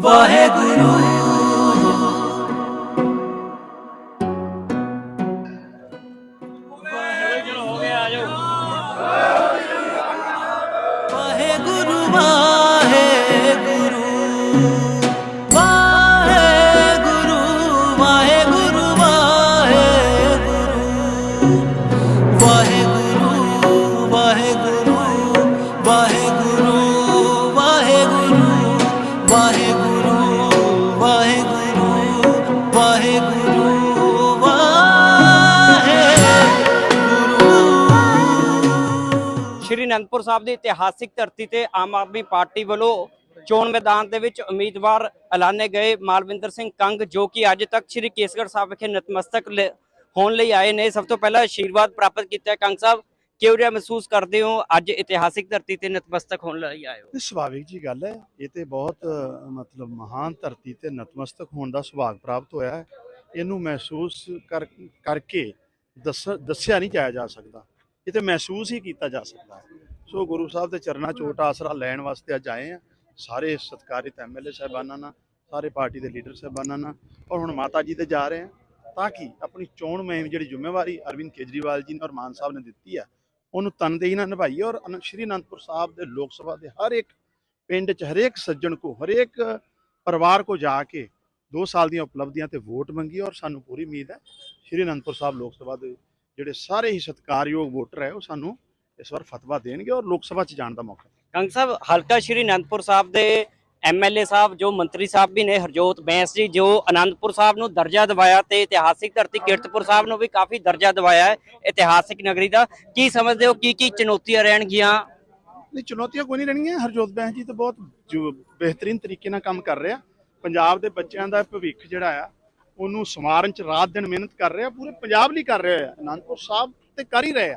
ਵਾਹਿਗੁਰੂ ਸ਼੍ਰੀ ਅਨੰਦਪੁਰ ਸਾਹਿਬ ਦੀ ਇਤਿਹਾਸਿਕ ਧਰਤੀ ਤੇ ਆਮ ਆਦਮੀ ਪਾਰਟੀ ਵੱਲੋਂ ਚੋਣ ਮੈਦਾਨ ਦੇ ਵਿੱਚ ਉਮੀਦਵਾਰ ਐਲਾਨੇ ਗਏ ਮਾਲਵਿੰਦਰ ਸਿੰਘ ਕੰਗ, ਜੋ ਕਿ ਅੱਜ ਤੱਕ ਸ਼੍ਰੀ ਕੇਸਗੜ੍ਹ ਸਾਹਿਬ ਵਿਖੇ ਨਤਮਸਤਕ ਹੋਣ ਲਈ ਆਏ ਨੇ। ਸਭ ਤੋਂ ਪਹਿਲਾਂ ਆਸ਼ੀਰਵਾਦ ਪ੍ਰਾਪਤ ਕੀਤਾ ਕੰਗ ਸਾਹਿਬ। ਕਿਉਂ ਜਿਹਾ ਮਹਿਸੂਸ ਕਰਦੇ ਹੋ? ਅੱਜ ਇਤਿਹਾਸਿਕ ਧਰਤੀ ਤੇ ਨਤਮਸਤਕ ਹੋਣ ਲਈ ਆਏ ਹੋ। ਇਹ ਸੁਭਾਵਿਕ ਜੀ ਗੱਲ ਹੈ। ਇਹ ਤੇ ਬਹੁਤ ਮਤਲਬ ਮਹਾਨ ਧਰਤੀ ਤੇ ਨਤਮਸਤਕ ਹੋਣ ਦਾ ਸੁਭਾਗ ਪ੍ਰਾਪਤ ਹੋਇਆ ਹੈ। ਇਹਨੂੰ ਮਹਿਸੂਸ ਕਰਕੇ ਦੱਸ, ਦੱਸਿਆ ਨਹੀਂ ਜਾਇਆ ਜਾ ਸਕਦਾ। ਇਹ ਮਹਿਸੂਸ ਹੀ ਕੀਤਾ ਜਾ ਸਕਦਾ ਸੋ ਗੁਰੂ ਸਾਹਿਬ ਦੇ ਚਰਨਾਂ ਚੋਟ ਆਸਰਾ ਲੈਣ ਵਾਸਤੇ ਅੱਜ ਆਏ ਆ ਸਾਰੇ ਸਤਿਕਾਰਿਤ ਐਮਐਲਏ ਸਾਹਿਬਾਨਾਂ ਨਾਲ, ਸਾਰੇ ਪਾਰਟੀ ਦੇ ਲੀਡਰ ਸਾਹਿਬਾਨਾਂ ਨਾਲ ਔਰ ਹੁਣ ਮਾਤਾ ਜੀ ਤੇ ਜਾ ਰਹੇ ਆ ਤਾਂ ਕਿ ਆਪਣੀ ਚੋਣ ਮੁਹਿੰਮ ਜਿਹੜੀ ਜ਼ਿੰਮੇਵਾਰੀ ਅਰਵਿੰਦ ਕੇਜਰੀਵਾਲ ਜੀ ਨੇ ਔਰ ਮਾਨ ਸਾਹਿਬ ਨੇ ਦਿੱਤੀ ਆ ਉਹਨੂੰ ਤਨਦੇਹੀ ਨਾਲ ਨਿਭਾਈਏ ਔਰ ਅਨ- ਸ਼੍ਰੀ ਅਨੰਦਪੁਰ ਸਾਹਿਬ ਦੇ ਲੋਕ ਸਭਾ ਦੇ ਹਰ ਇੱਕ ਪਿੰਡ 'ਚ, ਹਰੇਕ ਸੱਜਣ ਕੋ, ਹਰੇਕ ਪਰਿਵਾਰ ਕੋ ਜਾ ਕੇ 2 ਸਾਲ ਦੀਆਂ ਉਪਲਬਧੀਆਂ ਤੇ ਵੋਟ ਮੰਗੀ ਔਰ ਸਾਨੂੰ ਪੂਰੀ ਉਮੀਦ ਹੈ ਸ਼੍ਰੀ ਅਨੰਦਪੁਰ ਸਾਹਿਬ ਲੋਕ ਸਭਾ ਦੇ ਜਿਹੜੇ ਸਾਰੇ ਹੀ ਸਤਿਕਾਰਯੋਗ ਵੋਟਰ ਹੈ ਉਹ ਸਾਨੂੰ ਇਸ ਵਾਰ ਫਤਵਾ ਦੇਣਗੇ ਔਰ ਲੋਕ ਸਭਾ 'ਚ ਜਾਣ ਦਾ ਮੌਕਾ ਕੰਗ ਸਾਹਿਬ ਹਲਕਾ ਸ਼੍ਰੀ ਅਨੰਦਪੁਰ ਸਾਹਿਬ ਦੇ ਐਮਐਲਏ ਸਾਹਿਬ ਜੋ ਮੰਤਰੀ ਸਾਹਿਬ ਵੀ ਨੇ ਹਰਜੋਤ ਬੈਂਸ ਜੀ ਜੋ ਅਨੰਦਪੁਰ ਸਾਹਿਬ ਨੂੰ ਦਰਜਾ ਦਿਵਾਇਆ ਤੇ ਇਤਿਹਾਸਿਕ ਧਰਤੀ ਕੀਰਤਪੁਰ ਸਾਹਿਬ ਨੂੰ ਵੀ ਕਾਫੀ ਦਰਜਾ ਦਿਵਾਇਆ ਹੈ ਇਤਿਹਾਸਿਕ ਨਗਰੀ ਦਾ। ਕੀ ਸਮਝਦੇ ਹੋ ਕੀ ਕੀ ਚੁਣੌਤੀਆਂ ਰਹਿਣਗੀਆਂ? ਨਹੀਂ ਚੁਣੌਤੀਆਂ ਕੋਈ ਨਹੀਂ ਰਹਿਣਗੀਆਂ। ਹਰਜੋਤ ਬੈਂਸ ਜੀ ਤਾਂ ਬਹੁਤ ਬਿਹਤਰੀਨ ਤਰੀਕੇ ਨਾਲ ਕੰਮ ਕਰ ਰਿਹਾ। ਪੰਜਾਬ ਦੇ ਬੱਚਿਆਂ ਦਾ ਭਵਿੱਖ ਜਿਹੜਾ ਆ ਉਹਨੂੰ ਸਮਾਰਨ ਚ ਰਾਤ ਦਿਨ ਮਿਹਨਤ ਕਰ ਰਿਹਾ ਪੂਰੇ ਪੰਜਾਬ ਲਈ ਕਰ ਰਿਹਾ ਅਨੰਦਪੁਰ ਸਾਹਿਬ ਤੇ ਕਰ ਹੀ ਰਹੇ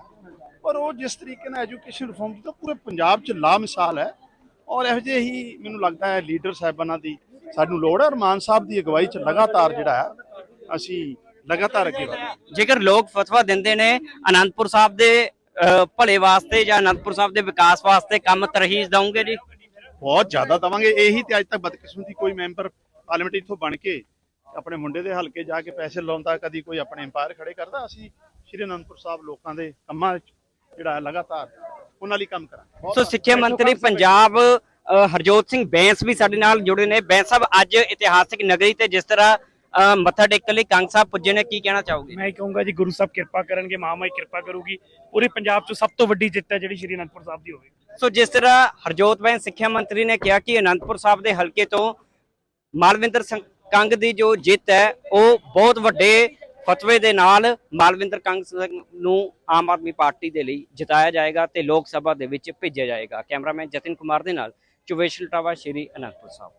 ਔਰ ਉਹ ਜਿਸ ਤਰੀਕੇ ਨਾਲ ਐਜੂਕੇਸ਼ਨ ਰਿਫਾਰਮ ਕੀਤਾ ਪੂਰੇ ਪੰਜਾਬ ਚ ਲਾ ਮਿਸਾਲ ਹੈ। ਔਰ ਇਹੋ ਜਿਹੇ ਹੀ ਮੈਨੂੰ ਲੱਗਦਾ ਹੈ ਲੀਡਰ ਸਾਹਿਬਾਨਾਂ ਦੀ ਸਾਨੂੰ ਲੋੜ ਹੈ। ਔਰ ਮਾਨ ਸਾਹਿਬ ਦੀ ਅਗਵਾਈ ਚ ਲਗਾਤਾਰ ਜਿਹੜਾ ਹੈ ਅਸੀਂ ਲਗਾਤਾਰ ਅੱਗੇ ਵਧਾਂਗੇ ਜੇਕਰ ਲੋਕ ਫਤਵਾ ਦਿੰਦੇ ਨੇ ਅਨੰਦਪੁਰ ਸਾਹਿਬ ਦੇ ਭਲੇ ਵਾਸਤੇ ਜਾਂ ਅਨੰਦਪੁਰ ਸਾਹਿਬ ਦੇ ਵਿਕਾਸ ਵਾਸਤੇ ਕੰਮ ਤਰਹੀਜ਼ ਦਵੋਗੇ ਜੀ? ਬਹੁਤ ਜ਼ਿਆਦਾ ਦਵਾਂਗੇ। ਇਹੀ ਤੇ ਅੱਜ ਤੱਕ ਬਦਕਿਸਮਤੀ ਕੋਈ ਮੈਂਬਰ ਪਾਰਲੀਮੈਂਟ ਇੱਥੋਂ ਬਣ ਕੇ ਆਪਣੇ ਮੁੰਡੇ ਦੇ ਹਲਕੇ ਜਾ ਕੇ ਪੈਸੇ ਲਾਉਂਦਾ ਕਦੀ ਕੋਈ ਆਪਣੇ ਅੰਪਾਇਰ ਖੜੇ ਕਰਦਾ? ਅਸੀਂ ਸ਼੍ਰੀ ਅਨੰਦਪੁਰ ਸਾਹਿਬ ਲੋਕਾਂ ਦੇ ਕੰਮਾਂ ਵਿੱਚ ਜਿਹੜਾ ਲਗਾਤਾਰ ਉਹਨਾਂ ਲਈ ਕੰਮ ਕਰਾਂਗੇ। ਸੋ ਸਿੱਖਿਆ ਮੰਤਰੀ ਪੰਜਾਬ ਹਰਜੋਤ ਸਿੰਘ ਬੈਂਸ ਵੀ ਸਾਡੇ ਨਾਲ ਜੁੜੇ ਨੇ। ਬੈਂਸ ਸਾਹਿਬ ਅੱਜ ਇਤਿਹਾਸਿਕ ਨਗਰੀ ਤੇ ਜਿਸ ਤਰ੍ਹਾਂ ਮੱਥਾ ਟੇਕਣ ਲਈ ਕੰਗ ਸਾਹਿਬ ਪੁੱਜੇ ਨੇ ਕੀ ਕਹਿਣਾ ਚਾਹੋਗੇ? ਮੈਂ ਕਹੂੰਗਾ ਜੀ ਗੁਰੂ ਸਾਹਿਬ ਕਿਰਪਾ ਕਰਨਗੇ ਮਹਾਮਾਈ ਕਿਰਪਾ ਕਰੂਗੀ। ਪੂਰੇ ਪੰਜਾਬ 'ਚ ਸਭ ਤੋਂ ਵੱਡੀ ਜਿੱਤ ਹੈ ਜਿਹੜੀ ਸ਼੍ਰੀ ਅਨੰਦਪੁਰ ਸਾਹਿਬ ਦੀ ਹੋਵੇਗੀ। ਸੋ ਜਿਸ ਤਰ੍ਹਾਂ ਹਰਜੋਤ ਬੈਂਸ ਸਿੱਖਿਆ ਮੰਤਰੀ ਨੇ ਕਿਹਾ ਕਿ ਅਨੰਦਪੁਰ ਸਾਹਿਬ ਦੇ ਹਲਕੇ ਤੋਂ ਮਾਲਵਿੰਦਰ ਸਿੰਘ ਕੰਗ ਦੀ ਜੋ ਜਿੱਤ ਹੈ, ਉਹ ਬਹੁਤ ਵੱਡੇ ਫਤਵੇ ਦੇ ਨਾਲ ਮਾਲਵਿੰਦਰ ਕੰਗ ਨੂੰ ਆਮ ਆਦਮੀ ਪਾਰਟੀ ਦੇ ਲਈ ਜਿਤਾਇਆ ਜਾਏਗਾ ਤੇ ਲੋਕ ਸਭਾ ਦੇ ਵਿੱਚ ਭੇਜਿਆ ਜਾਏਗਾ। ਕੈਮਰਾਮੈਨ ਜਤਿਨ ਕੁਮਾਰ ਦੇ ਨਾਲ ਚੁਵੇਸ਼ ਲਟਾਵਾ, ਸ਼੍ਰੀ ਅਨੰਦਪੁਰ ਸਾਹਿਬ।